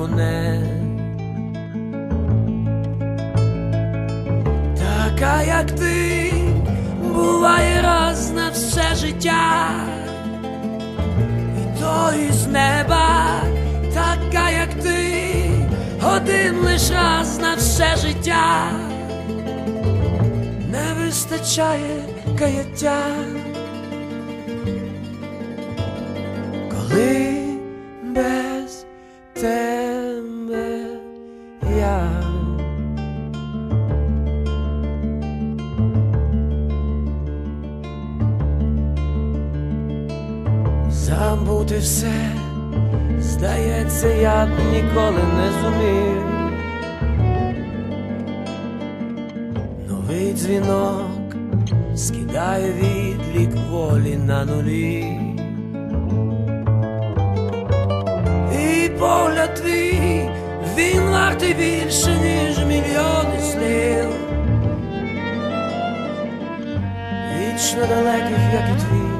моне. Така, як ти, буває раз на все життя, і то із неба, така, як ти, один лиш раз на все життя, не вистачає каяття. Забути все, здається, я б ніколи не зумів. Новий дзвінок скидає відлік волі на нулі. І погляд твій, він вартий більше, ніж мільйони слів. Вічно далеких, як і твій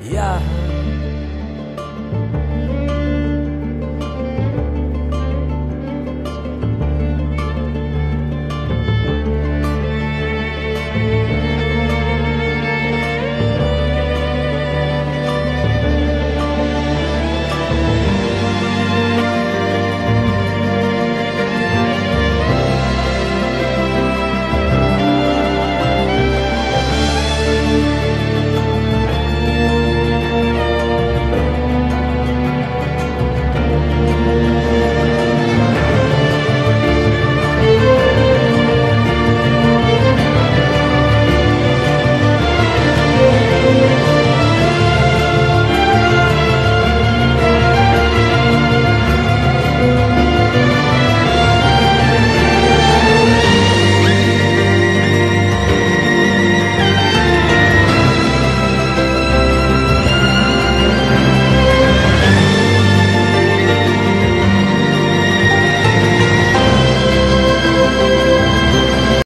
я.